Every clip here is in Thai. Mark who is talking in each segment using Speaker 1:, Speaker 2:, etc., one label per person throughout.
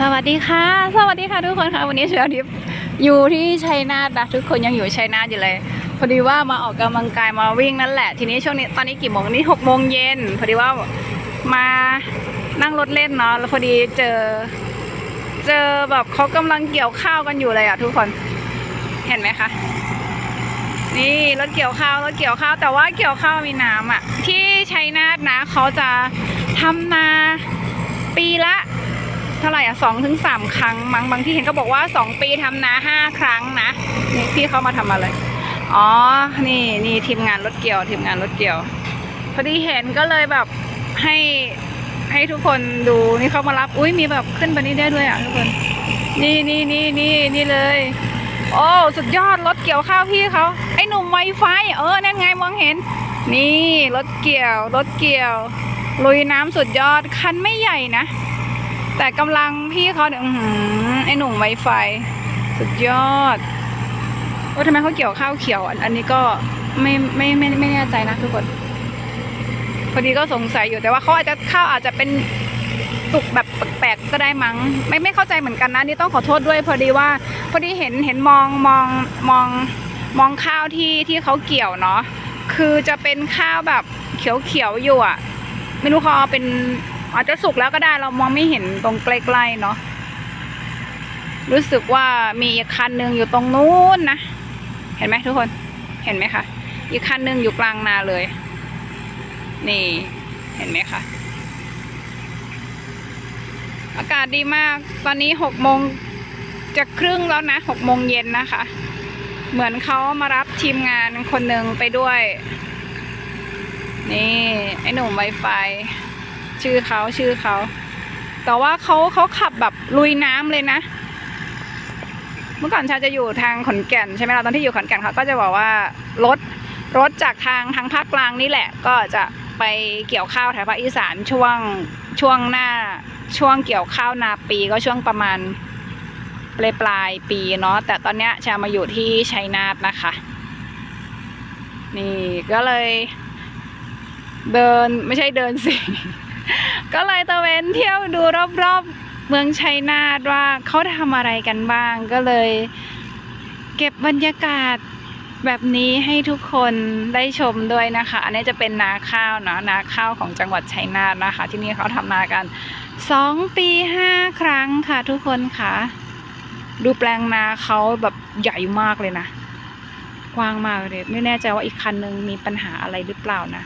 Speaker 1: สวัสดีค่ะ สวัสดีค่ะทุกคนค่ะ วันนี้เชลทิพย์อยู่ที่ชัยนาทนะทุกคนยังอยู่ชัยนาทอยู่เลย พอดีว่ามาออกกำลังกายมาวิ่งนั่นแหละ ทีนี้ช่วงนี้ตอนนี้กี่โมงนี่หกโมงเย็นพอดีว่ามานั่งรถเล่นเนาะแล้วพอดีเจอ เจอแบบเขากำลังเกี่ยวข้าวกันอยู่เลยอะทุกคนเห็นไหมคะนี่รถเกี่ยวข้าวรถเกี่ยวข้าวแต่ว่าเกี่ยวข้าวมีน้ำอะ ที่ชัยนาทนะเขาจะทำนาปีละ เท่าไหร่อะสองถึงสามครั้งมั้งบางที่เห็นก็บอกว่าสองปีทำนาห้าครั้งนะนี่พี่เขามาทำอะไรอ๋อนี่นี่ทีมงานรถเกี่ยว ทีมงานรถเกี่ยว พอดีเห็นก็เลยแบบให้ให้ทุกคนดูนี่เขามารับอุ้ยมีแบบขึ้นไปนี่ได้ด้วยอะทุกคน นี่นี่นี่นี่นี่เลย โอ้สุดยอดรถเกี่ยวข้าวพี่เขาไอ้หนุ่มไวไฟเออนั่นไงมองเห็น นี่รถเกี่ยวรถเกี่ยวลุยน้ำสุดยอดคันไม่ใหญ่นะ แต่กำลังพี่เขาเนี่ยไอหนุ่มไวไฟ สุดยอดโอ้ทำไมเขาเกี่ยวข้าวเขียว อันนี้ก็ไม่ไม่ไม่ไม่แน่ใจนะทุกคนพอดีก็สงสัยอยู่แต่ว่าเขาอาจจะข้าวอาจจะเป็นสุกแบบแปลกๆก็ได้มั้ง ไม่ไม่เข้าใจเหมือนกันนะนี่ต้องขอโทษด้วย พอดีว่า พอดีเห็นเห็นมองมองมองมองข้าวที่ที่เขาเกี่ยวเนาะคือจะเป็นข้าวแบบเขียวๆอยู่อะไม่รู้เขาเอาเป็น อาจจะสุกแล้วก็ได้เรามองไม่เห็นตรงใกล้ๆเนาะรู้สึกว่ามีอีกคันหนึ่งอยู่ตรงนู้นนะ เห็นไหมทุกคนเห็นไหมคะอีกคันหนึ่งอยู่กลางนาเลย นี่เห็นไหมคะอากาศดีมากตอนนี้หกโมงจะครึ่งแล้วนะหกโมงเย็นนะคะ เหมือนเขามารับทีมงานคนหนึ่งไปด้วย นี่ ไอ้หนุ่มไวไฟ ชื่อเขาชื่อเขา แต่ว่าเขาเขาขับแบบลุยน้ำเลยนะ เมื่อก่อนชาจะอยู่ทางขอนแก่นใช่ไหมล่ะตอนที่อยู่ขอนแก่นเขาก็จะบอกว่ารถรถจากทางทางภาคกลางนี่แหละ ก็จะไปเกี่ยวข้าวแถวภาคอีสานช่วงช่วงหน้าช่วงเกี่ยวข้าวนาปีก็ช่วงประมาณปลายปลายปีเนาะแต่ตอนเนี้ยชามาอยู่ที่ชัยนาทนะคะ นี่ก็เลย เดินไม่ใช่เดินสิ ก็เลยตะเวนเที่ยวดูรอบๆ เมืองชัยนาทว่าเขาทำอะไรกันบ้างก็เลย เก็บบรรยากาศแบบนี้ให้ทุกคนได้ชมด้วยนะคะ อันนี้จะเป็นนาข้าวเนาะนาข้าวของจังหวัดชัยนาทนะคะ ที่นี่เขาทำนากันสองปีห้าครั้งค่ะทุกคนค่ะ ดูแปลงนาเขาแบบใหญ่มากเลยนะ กว้างมากเลยไม่แน่ใจว่าอีกคันนึงมีปัญหาอะไรหรือเปล่านะ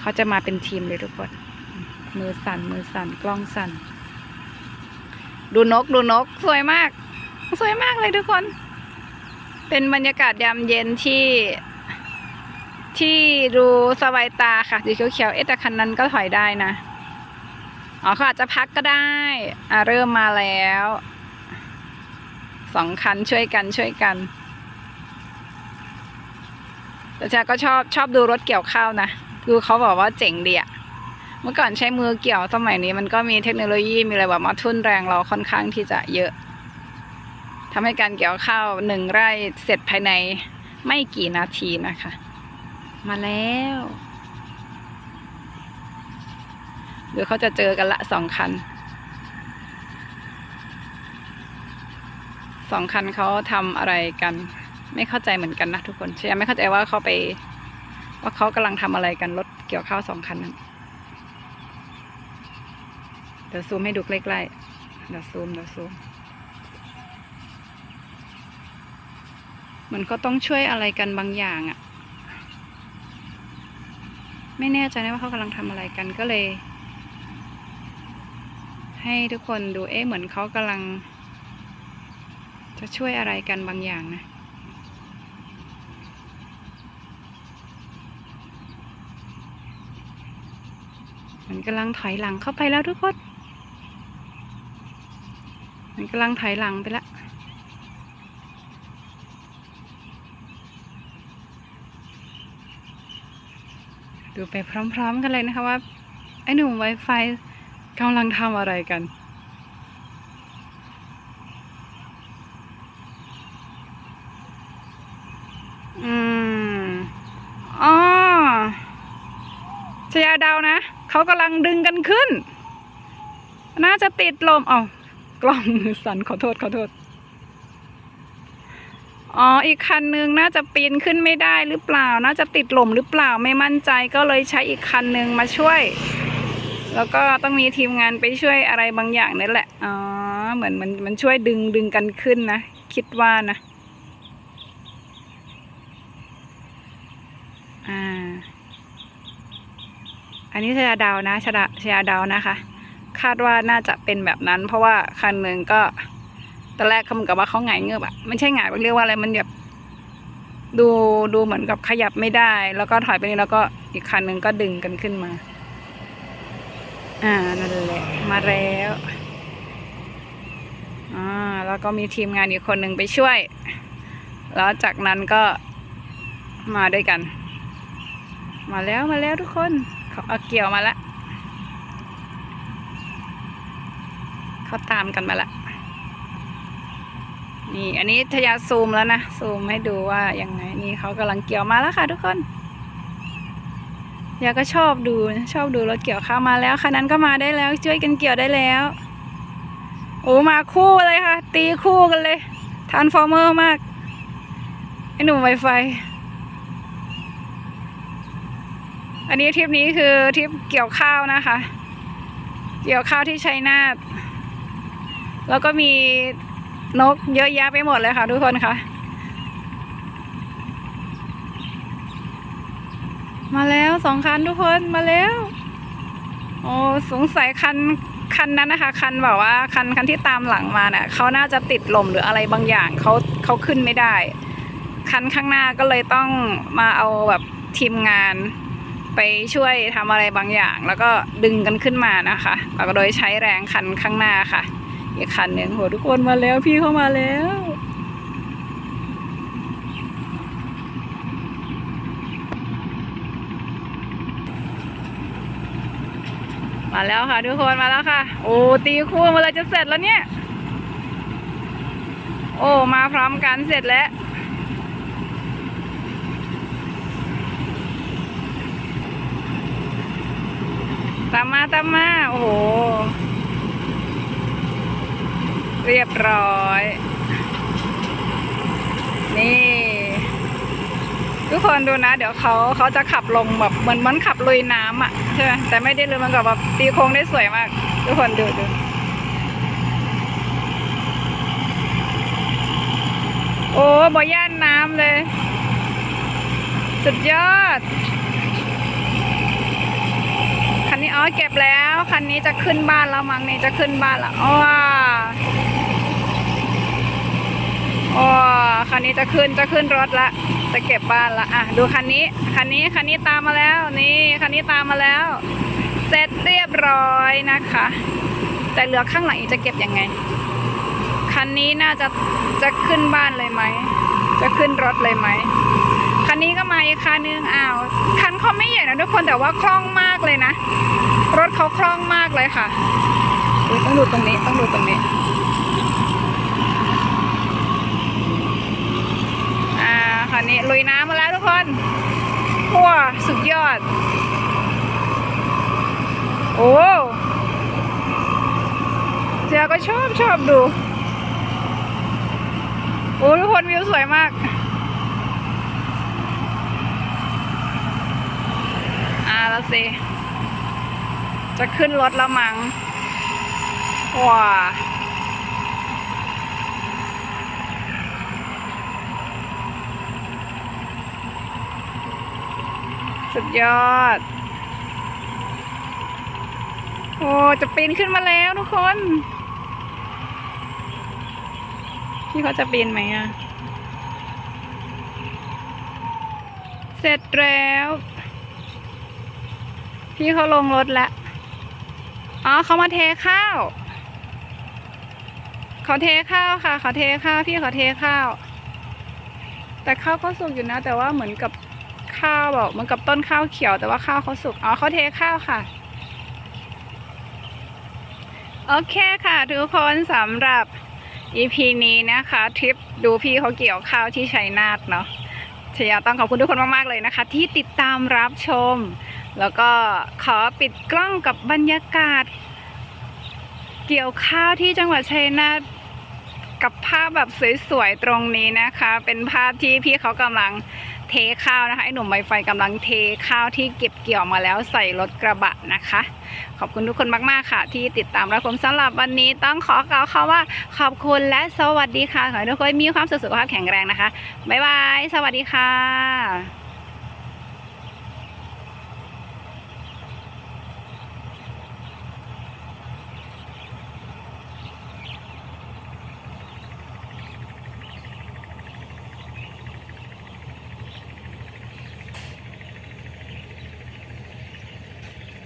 Speaker 1: เขาจะมาเป็นทีมเลยทุกคน มือสั่นมือสั่นกล้องสั่น ดูนกดูนกสวยมาก สวยมากเลยทุกคน เป็นบรรยากาศยามเย็นที่ ที่ดูสบายตาค่ะสีเขียวๆเอ๊ะแต่คันนั้นก็ถอยได้นะอ๋อเขาอาจจะพักก็ได้ อะเริ่มมาแล้วสองคันช่วยกันช่วยกันแต่ชาก็ชอบชอบดูรถเกี่ยวข้าวนะคือเขาบอกว่าเจ๋งดีอะ เมื่อก่อนใช้มือเกี่ยวสมัยนี้มันก็มีเทคโนโลยีมีอะไรแบบมาทุ่นแรงเราค่อนข้างที่จะเยอะทำให้การเกี่ยวข้าวหนึ่งไร่เสร็จภายในไม่กี่นาทีนะคะ มาแล้วเดี๋ยวเขาจะเจอกันละสองคันสองคันเขาทำอะไรกัน ไม่เข้าใจเหมือนกันนะทุกคนเชียไม่เข้าใจว่าเขาไป ว่าเขากำลังทำอะไรกันรถเกี่ยวข้าวสองคันนั้น เดี๋ยวซูมให้ดูใกล้ๆ เดี๋ยวซูมเดี๋ยวซูม มันก็ต้องช่วยอะไรกันบางอย่างอะ่ะ ไม่แน่ใจนะว่าเขากำลังทำอะไรกันก็เลย ให้ทุกคนดูเอ๊ะเหมือนเขากำลัง จะช่วยอะไรกันบางอย่างนะมันกำลังถอยหลังเข้าไปแล้วทุกคน มันกำลังถอยหลังไปแล้วดูไปพร้อมๆกันเลยนะคะว่า ไอ้หนุ่ม Wi-Fi กำลังทำอะไรกัน อืมอ๋อชยาเดาวนะ เขากำลังดึงกันขึ้น น่าจะติดลมอ๋อ กล้องมือสั่นขอโทษขอโทษ อ๋ออีกคันนึงน่าจะปีนขึ้นไม่ได้หรือเปล่า น่าจะติดหล่มหรือเปล่าไม่มั่นใจก็เลยใช้อีกคันนึงมาช่วย แล้วก็ต้องมีทีมงานไปช่วยอะไรบางอย่างนั่นแหละ อ๋อเหมือนมันมันช่วยดึงดึงกันขึ้นนะ คิดว่านะ อ่า อันนี้ชยาดาวนะชยาชยาดาวนะคะ คาดว่าน่าจะเป็นแบบนั้น เพราะว่าคันหนึ่งก็ตอนแรกเขาเหมือนกับว่าเขาหงายเงือบอะไม่ใช่หงายเรียกว่าอะไรมันแบบดูดูเหมือนกับขยับไม่ได้ แล้วก็ถอยไปนี่แล้วก็อีกคันหนึ่งก็ดึงกันขึ้นมา อ่านั่นแหละมาแล้วอ่าแล้วก็มีทีมงานอีกคนหนึ่งไปช่วย แล้วจากนั้นก็มาด้วยกัน มาแล้วมาแล้วทุกคนเขาเอาเกี่ยวมาแล้ว เขาตามกันมาละนี่อันนี้ทยาซูมแล้วนะ ซูมให้ดูว่ายังไงนี่เขากำลังเกี่ยวมาแล้วค่ะทุกคนยาก็ชอบดูชอบดูรถเกี่ยวข้าวมาแล้วคันนั้นก็มาได้แล้ว ช่วยกันเกี่ยวได้แล้ว โอ้มาคู่เลยค่ะ ตีคู่กันเลยทานฟอร์เมอร์มากไอหนุ่มไวไฟ อันนี้ทริปนี้คือทริปเกี่ยวข้าวนะคะ เกี่ยวข้าวที่ชัยนาท แล้วก็มีนกเยอะแยะไปหมดเลยค่ะทุกคนค่ะ มาแล้วสองคันทุกคนมาแล้ว โอ้สงสัยคันคันนั้นนะคะ คันแบบว่าคันคันที่ตามหลังมาเนะ่ะเขาน่าจะติดลมหรืออะไรบางอย่างเขาเขาขึ้นไม่ได้ คันข้างหน้าก็เลยต้องมาเอาแบบทีมงานไปช่วยทำอะไรบางอย่าง แล้วก็ดึงกันขึ้นมานะคะแล้วก็โดยใช้แรงคันข้างหน้าค่ะ อีกคันหนึ่งโหทุกคนมาแล้วพี่เข้ามาแล้วมาแล้วค่ะทุกคนมาแล้วค่ะ โอ้ตีคู่มาเลยจะเสร็จแล้วเนี่ย โอ้มาพร้อมกันเสร็จแล้ว ตามมาตามมา โอ้โห เรียบร้อย นี่ ทุกคนดูนะ เดี๋ยวเขาเขาจะขับลงแบบเหมือนมันขับลุยน้ำอะใช่ไหมแต่ไม่ได้เลยมันกับแบบตีโค้งได้สวยมาก ทุกคนดูดูโอ้บอย่านน้ำเลย สุดยอด คันนี้อ๋อเก็บแล้ว คันนี้จะขึ้นบ้านแล้วมั้งนี่จะขึ้นบ้านแล้วว้าว้า นี้จะขึ้นจะขึ้นรถละ จะเก็บบ้านละอะดูคันนี้คันนี้คันนี้ตามมาแล้ว นี่คันนี้ตามมาแล้ว เสร็จเรียบร้อยนะคะ แต่เหลือข้างหลังอีกจะเก็บยังไง คันนี้น่าจะจะขึ้นบ้านเลยไหมจะขึ้นรถเลยไหมคันนี้ก็มาอีกคันนึงอ้าวคันเขาไม่ใหญ่นะทุกคนแต่ว่าคล่องมากเลยนะ รถเขาคล่องมากเลยค่ะอุ๊ยต้องดูตรงนี้ต้องดูตรงนี้ อนนี้ลุยน้ำมาแล้วทุกคนว้าสุดยอด โอ้เจ้าก็ชอบชอบดู โอ้ทุกคนวิวสวยมากอ่าแล้วสิจะขึ้นรถแล้วมั้งว้า สุดยอด โอ้จะปีนขึ้นมาแล้วทุกคน พี่เขาจะปีนไหมอะ เสร็จแล้ว พี่เขาลงรถแล้ว อ๋อเขามาเทข้าวเขาเทข้าวค่ะเขาเทข้าวพี่เขาเทข้าว แต่ข้าวก็สุกอยู่นะ แต่ว่าเหมือนกับ ข้าวแบบเหมือนกับต้นข้าวเขียวแต่ว่าข้าวเขาสุกอ๋อเขาเทข้าวค่ะโอเคค่ะทุกคนสำหรับ EP นี้นะคะทริปดูพี่เขาเกี่ยวข้าวที่ชัยนาทเนาะชยาต้องขอบคุณทุกคนมาก ๆ เลยนะคะ ที่ติดตามรับชม แล้วก็ขอปิดกล้องกับบรรยากาศ เกี่ยวข้าวที่จังหวัดชัยนาทกับภาพแบบสวย ๆ ตรงนี้นะคะ เป็นภาพที่พี่เขากำลัง เทข้าวนะคะไอ้หนุ่มไวไฟกำลังเทข้าวที่เก็บเกี่ยวมาแล้วใส่รถกระบะนะคะ ขอบคุณทุกคนมากๆค่ะ ที่ติดตามรับชมสำหรับวันนี้ต้องขอกล่าวคำว่าขอบคุณและสวัสดีค่ะขอให้ทุกคนมีความสุขสุขภาพแข็งแรงนะคะบ๊ายบายสวัสดีค่ะ